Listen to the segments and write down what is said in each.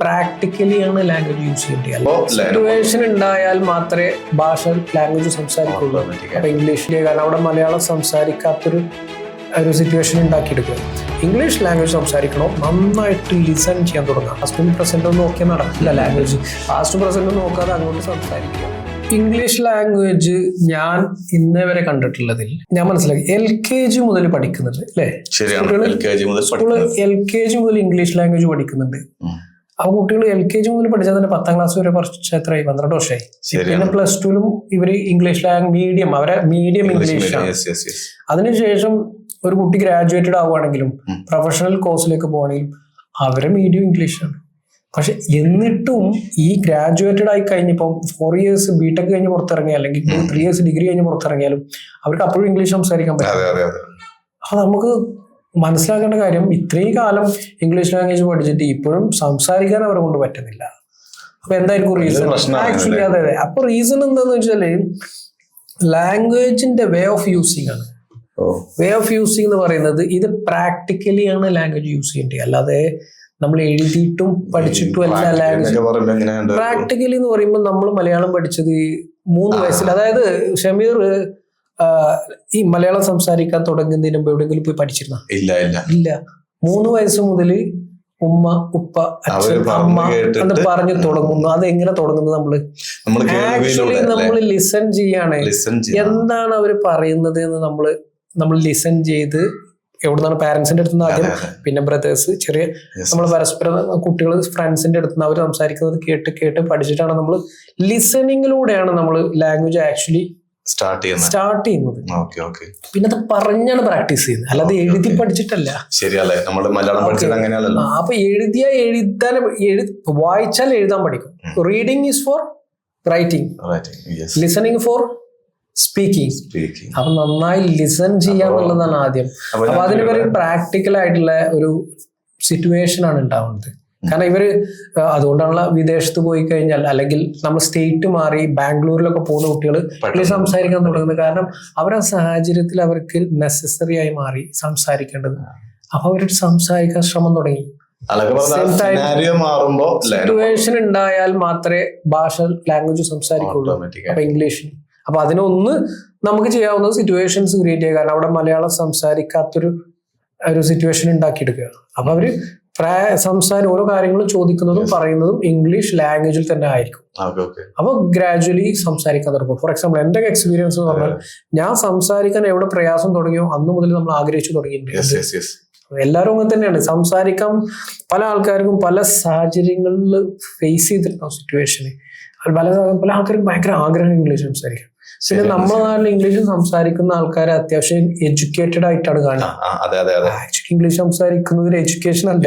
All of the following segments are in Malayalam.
പ്രാക്ടിക്കലി ആണ് ലാംഗ്വേജ് യൂസ് ചെയ്യേണ്ടത്. സിറ്റുവേഷൻ ഉണ്ടായാൽ മാത്രമേ ഭാഷ ലാംഗ്വേജ് സംസാരിക്കുള്ളൂ. അപ്പൊ ഇംഗ്ലീഷിലെ കാരണം അവിടെ മലയാളം സംസാരിക്കാത്തൊരു ഒരു സിറ്റുവേഷൻ ഉണ്ടാക്കിയെടുക്കുക. ഇംഗ്ലീഷ് ലാംഗ്വേജ് സംസാരിക്കണോ. നന്നായിട്ട് ലിസൺ ചെയ്യാൻ തുടങ്ങുക. പാസ്റ്റും പ്രസന്റും നോക്കിയാൽ നടക്കില്ല ലാംഗ്വേജ്. പാസ്റ്റും പ്രസന്റും നോക്കാതെ അങ്ങോട്ട് സംസാരിക്കുക. ഇംഗ്ലീഷ് ലാംഗ്വേജ് ഞാൻ ഇന്നേ വരെ കണ്ടിട്ടുള്ളതിൽ ഞാൻ മനസ്സിലാക്കി. എൽ കെ ജി മുതൽ പഠിക്കുന്നുണ്ട് അല്ലേ? എൽ കെ ജി മുതൽ ഇംഗ്ലീഷ് ലാംഗ്വേജ് പഠിക്കുന്നുണ്ട്. ആ കുട്ടികൾ എൽ കെ ജി മുതൽ പഠിച്ചാൽ തന്നെ പത്താം ക്ലാസ് വരെ കുറച്ച് എത്രയായി? പന്ത്രണ്ട് വർഷമായി പിന്നെ പ്ലസ് ടുവിലും ഇവർ ഇംഗ്ലീഷ് ലാംഗ്വേജ് മീഡിയം അവരെ മീഡിയം ഇംഗ്ലീഷ് അതിനുശേഷം ഒരു കുട്ടി ഗ്രാജുവേറ്റഡ് ആവുകയാണെങ്കിലും പ്രൊഫഷണൽ കോഴ്സിലേക്ക് പോകണമെങ്കിലും അവരെ മീഡിയം ഇംഗ്ലീഷാണ് പക്ഷെ എന്നിട്ടും ഈ ഗ്രാജുവേറ്റഡ് ആയി കഴിഞ്ഞപ്പം ഫോർ ഇയേഴ്സ് ബിടെക് കഴിഞ്ഞ് പുറത്തിറങ്ങിയ അല്ലെങ്കിൽ ത്രീ ഇയേഴ്സ് ഡിഗ്രി കഴിഞ്ഞ് പുറത്തിറങ്ങിയാലും അവർക്ക് അപ്പോഴും ഇംഗ്ലീഷ് സംസാരിക്കാൻ പറ്റും അപ്പൊ നമുക്ക് മനസ്സിലാക്കേണ്ട കാര്യം ഇത്രയും കാലം ഇംഗ്ലീഷ് ലാംഗ്വേജ് പഠിച്ചിട്ട് ഇപ്പോഴും സംസാരിക്കാൻ അവരെ കൊണ്ട് പറ്റുന്നില്ല. അപ്പൊ എന്തായിരിക്കും റീസൺ ആക്ച്വലി അതെ അതെ. അപ്പൊ റീസൺ എന്താന്ന് വെച്ചാൽ ലാംഗ്വേജിന്റെ വേ ഓഫ് യൂസിങ് ആണ്. വേ ഓഫ് യൂസിങ് എന്ന് പറയുന്നത് ഇത് പ്രാക്ടിക്കലി ആണ് ലാംഗ്വേജ് യൂസ് ചെയ്യേണ്ടത്. അല്ലാതെ നമ്മൾ എഴുതിയിട്ടും പഠിച്ചിട്ടും അല്ല ലാംഗ്വേജ് പ്രാക്ടിക്കലി എന്ന് പറയുമ്പോൾ നമ്മൾ മലയാളം പഠിച്ചത് മൂന്ന് വയസ്സിൽ. അതായത് ഷമീർ ഈ മലയാളം സംസാരിക്കാൻ തുടങ്ങുന്നതിന് മുമ്പ് എവിടെയെങ്കിലും പോയി പഠിച്ചിരുന്ന? ഇല്ല ഇല്ല. ഇല്ല. മൂന്ന് വയസ്സ് മുതൽ ഉമ്മ ഉപ്പ അച്ഛൻ അമ്മ എന്ന് പറഞ്ഞു തുടങ്ങുന്നു. അത് എങ്ങനെ തുടങ്ങുന്നത് നമ്മൾ? നമ്മൾ ആക്ച്വലി നമ്മൾ ലിസൺ ചെയ്യാണ്. എന്താണ് അവർ പറയുന്നത് എന്ന് നമ്മൾ നമ്മൾ ലിസൺ ചെയ്ത് എവിടുന്നാണ് പാരന്റ്സിന്റെ അടുത്ത് നിന്ന് ആദ്യം പിന്നെ ബ്രദേഴ്സ് ചെറിയ. നമ്മൾ പരസ്പരം കുട്ടികൾ ഫ്രണ്ട്സിന്റെ അടുത്ത് നിന്ന് അവർ സംസാരിക്കുന്നത് കേട്ട് കേട്ട് പഠിച്ചിട്ടാണ് നമ്മൾ ലിസണിങ്ങിലൂടെയാണ് നമ്മൾ ലാംഗ്വേജ് ആക്ച്വലി സ്റ്റാർട്ട് ചെയ്യുന്നത്? സ്റ്റാർട്ട് ചെയ്യുന്നത്. ഓക്കെ ഓക്കെ പിന്നെ അത് പറഞ്ഞാണ് പ്രാക്ടീസ് ചെയ്യുന്നത്. അല്ലാതെ എഴുതി. പഠിച്ചിട്ടല്ല. ശരിയല്ലേ? നമ്മൾ മലയാളം. പഠിച്ചത് അങ്ങനെയല്ലല്ലോ. അപ്പൊ എഴുതിയ എഴുതാൻ എഴു വായിച്ചാൽ എഴുതാൻ പഠിക്കും. Reading is for writing listening for speaking speaking അപ്പൊ നന്നായി ലിസൺ ചെയ്യാന്നുള്ളതാണ് ആദ്യം. അപ്പൊ അപ്പൊ അതിന് പറയും പ്രാക്ടിക്കൽ ആയിട്ടുള്ള ഒരു സിറ്റുവേഷൻ ആണ് ഉണ്ടാവുന്നത്. കാരണം ഇവർ അതുകൊണ്ടാണല്ലോ വിദേശത്ത് പോയി കഴിഞ്ഞാൽ അല്ലെങ്കിൽ നമ്മൾ സ്റ്റേറ്റ് മാറി ബാംഗ്ലൂരിലൊക്കെ പോകുന്ന കുട്ടികൾ ഇംഗ്ലീഷ് സംസാരിക്കാൻ തുടങ്ങുന്നത്. കാരണം അവർ ആ സാഹചര്യത്തിൽ അവർക്ക് നെസസറി ആയി മാറി സംസാരിക്കേണ്ടത്. അപ്പൊ അവർ സംസാരിക്കാൻ ശ്രമം തുടങ്ങി. സിറ്റുവേഷൻ ഉണ്ടായാൽ മാത്രമേ ഭാഷ ലാംഗ്വേജ് സംസാരിക്കുള്ളൂ. അപ്പൊ ഇംഗ്ലീഷ് അപ്പൊ അതിനൊന്ന് നമുക്ക് ചെയ്യാവുന്നത് സിറ്റുവേഷൻസ് ക്രിയേറ്റ് ചെയ്യുക. കാരണം അവിടെ മലയാളം സംസാരിക്കാത്തൊരു ഒരു സിറ്റുവേഷൻ ഉണ്ടാക്കിയെടുക്കുക. അപ്പൊ അവർ സംസാരം ഓരോ കാര്യങ്ങളും ചോദിക്കുന്നതും പറയുന്നതും ഇംഗ്ലീഷ് ലാംഗ്വേജിൽ തന്നെ ആയിരിക്കും. അപ്പൊ ഗ്രാജുവലി സംസാരിക്കാൻ തുടങ്ങും. ഫോർ എക്സാമ്പിൾ എന്റെ എക്സ്പീരിയൻസ് എന്ന് പറഞ്ഞാൽ ഞാൻ സംസാരിക്കാൻ എവിടെ പ്രയാസം തുടങ്ങിയോ അന്ന് മുതൽ നമ്മൾ ആഗ്രഹിച്ചു തുടങ്ങിയിട്ടുണ്ട്. എല്ലാവരും അങ്ങനെ തന്നെയാണ്. സംസാരിക്കാൻ പല ആൾക്കാർക്കും പല സാഹചര്യങ്ങളിൽ ഫേസ് ചെയ്തിട്ടുണ്ടാവും സിറ്റുവേഷന് പല പല ആൾക്കാർക്കും ഭയങ്കര ആഗ്രഹം ഇംഗ്ലീഷ് സംസാരിക്കാൻ. പിന്നെ നമ്മളെ നാട്ടിൽ ഇംഗ്ലീഷ് സംസാരിക്കുന്ന ആൾക്കാരെ അത്യാവശ്യം എഡ്യൂക്കേറ്റഡ് ആയിട്ടാണ് കാണുക. ആക്ച്വലി ഇംഗ്ലീഷ് സംസാരിക്കുന്നത് ഒരു എഡ്യൂക്കേഷൻ അല്ല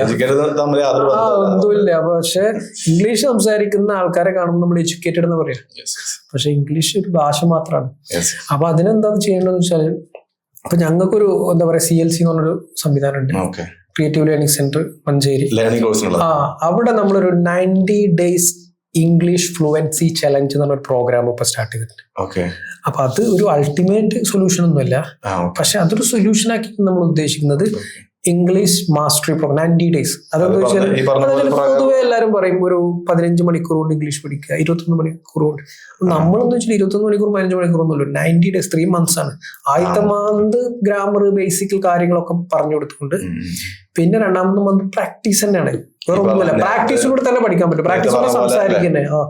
ആ. ഒന്നുമില്ല. പക്ഷെ ഇംഗ്ലീഷ് സംസാരിക്കുന്ന ആൾക്കാരെ കാണുമ്പോൾ നമ്മൾ എഡ്യൂക്കേറ്റഡ് എന്ന് പറയാം. പക്ഷെ ഇംഗ്ലീഷ് ഒരു ഭാഷ മാത്രമാണ്. അപ്പൊ അതിനെന്താ ചെയ്യേണ്ടതെന്ന് വെച്ചാൽ ഇപ്പൊ ഞങ്ങൾക്കൊരു എന്താ പറയാ സി എൽ സി എന്ന് പറഞ്ഞൊരു സംവിധാനം ഉണ്ട്. Creative learning centre Manjeri. ആ അവിടെ നമ്മളൊരു ninety days English fluency challenge എന്ന് പറഞ്ഞ പ്രോഗ്രാം ഇപ്പൊ സ്റ്റാർട്ട് ചെയ്തിട്ടുണ്ട്. ഓക്കെ അപ്പൊ അത് ഒരു അൾട്ടിമേറ്റ് സൊല്യൂഷൻ ഒന്നുമല്ല. പക്ഷെ അതൊരു സൊല്യൂഷൻ ആക്കി നമ്മൾ ഉദ്ദേശിക്കുന്നത് English mastery programme ninety days അതെന്ന് വെച്ചാൽ പൊതുവെ എല്ലാവരും പറയും ഒരു പതിനഞ്ച് മണിക്കൂർ കൊണ്ട് ഇംഗ്ലീഷ് പഠിക്കുക ഇരുപത്തൊന്ന് മണിക്കൂർ കൊണ്ട് നമ്മളെന്ന് വെച്ചാൽ ഇരുപത്തൊന്ന് മണിക്കൂർ പതിനഞ്ച് മണിക്കൂർ ഒന്നുമില്ല നയന്റി ഡേയ്സ് ത്രീ മന്ത്സ് ആണ്. ആദ്യത്തെ മന്ത് ഗ്രാമർ ബേസിക്കൽ കാര്യങ്ങളൊക്കെ പറഞ്ഞു കൊടുത്തുകൊണ്ട് പിന്നെ രണ്ടാമത്തെ മന്ത് പ്രാക്ടീസ് തന്നെയാണ്. വേറൊന്നുമില്ല പ്രാക്ടീസിലൂടെ തന്നെ പഠിക്കാൻ പറ്റും. പ്രാക്ടീസിലൂടെ സംസാരിക്കുന്നത് ആ.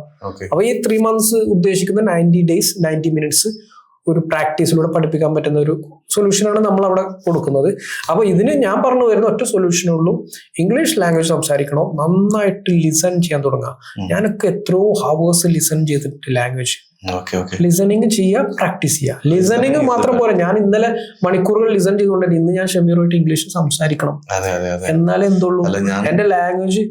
അപ്പൊ ഈ ത്രീ മന്ത്സ് ഉദ്ദേശിക്കുന്ന നയന്റി ഡേയ്സ് നയന്റി മിനിറ്റ്സ് ഒരു പ്രാക്ടീസിലൂടെ പഠിപ്പിക്കാൻ പറ്റുന്ന ഒരു സൊല്യൂഷനാണ് നമ്മൾ അവിടെ കൊടുക്കുന്നത്. അപ്പോൾ ഇതിന് ഞാൻ പറഞ്ഞു വരുന്ന ഒറ്റ സൊല്യൂഷനേ ഉള്ളൂ. ഇംഗ്ലീഷ് ലാംഗ്വേജ് സംസാരിക്കണോ. നന്നായിട്ട് ലിസൺ ചെയ്യാൻ തുടങ്ങുക. ഞാനൊക്കെ എത്രയോ ഹവേഴ്സ് ലിസൺ ചെയ്തിട്ട് ലാംഗ്വേജ് ലിസണിങ് ചെയ്യുക പ്രാക്ടീസ് ചെയ്യുക. ലിസണിങ് മാത്രം പോലെ ഞാൻ ഇന്നലെ മണിക്കൂറുകൾ ലിസൺ ചെയ്തുകൊണ്ട് ഇന്ന് ഞാൻ ഷമീറുമായിട്ട് ഇംഗ്ലീഷ് സംസാരിക്കണം. എന്നാലേ എന്തുള്ളൂ? എന്റെ ലാംഗ്വേജ്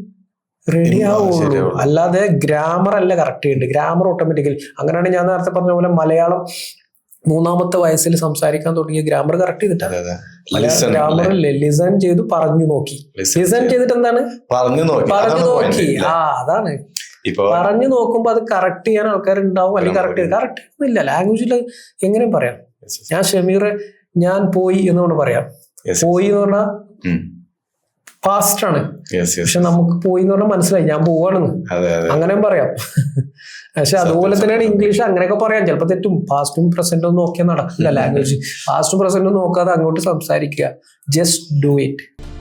റെഡി ആവുള്ളൂ. അല്ലാതെ ഗ്രാമർ അല്ല കറക്റ്റ് ചെയ്യുന്നുണ്ട് ഗ്രാമർ ഓട്ടോമാറ്റിക്കലി അങ്ങനെയാണ് ഞാൻ നേരത്തെ പറഞ്ഞ പോലെ മലയാളം മൂന്നാമത്തെ വയസ്സിൽ സംസാരിക്കാൻ തുടങ്ങിയ ഗ്രാമർ കറക്റ്റ് ചെയ്തിട്ടാണ് ഗ്രാമർ ലിസൺ ചെയ്ത് പറഞ്ഞു നോക്കി. ലിസൺ ചെയ്തിട്ട് എന്താണ്? പറഞ്ഞു നോക്കി. പറഞ്ഞു നോക്കി. ആ അതാണ്. ഇപ്പൊ പറഞ്ഞു നോക്കുമ്പോ അത് കറക്റ്റ് ചെയ്യാൻ ആൾക്കാരുണ്ടാവും. അല്ലെങ്കിൽ കറക്റ്റ് കറക്റ്റ് ഇല്ല ലാംഗ്വേജിൽ എങ്ങനെയും പറയാം. ഞാൻ ഷമീർ ഞാൻ പോയി എന്ന് പറയാം. പോയി എന്ന് പറഞ്ഞാൽ. ഫാസ്റ്റ് ആണ് പക്ഷെ നമുക്ക് പോയി എന്ന് പറഞ്ഞാൽ മനസ്സിലായി. ഞാൻ പോവാണെന്ന്. അങ്ങനെയും പറയാം. പക്ഷെ അതുപോലെ തന്നെയാണ് ഇംഗ്ലീഷ് അങ്ങനെയൊക്കെ പറയാം. ചിലപ്പോൾ തെറ്റും. ഫാസ്റ്റും പ്രസന്റും നോക്കിയാൽ നടക്കില്ല ലാംഗ്വേജ് ഫാസ്റ്റും പ്രസന്റും നോക്കാതെ അങ്ങോട്ട് സംസാരിക്കുക. Just do it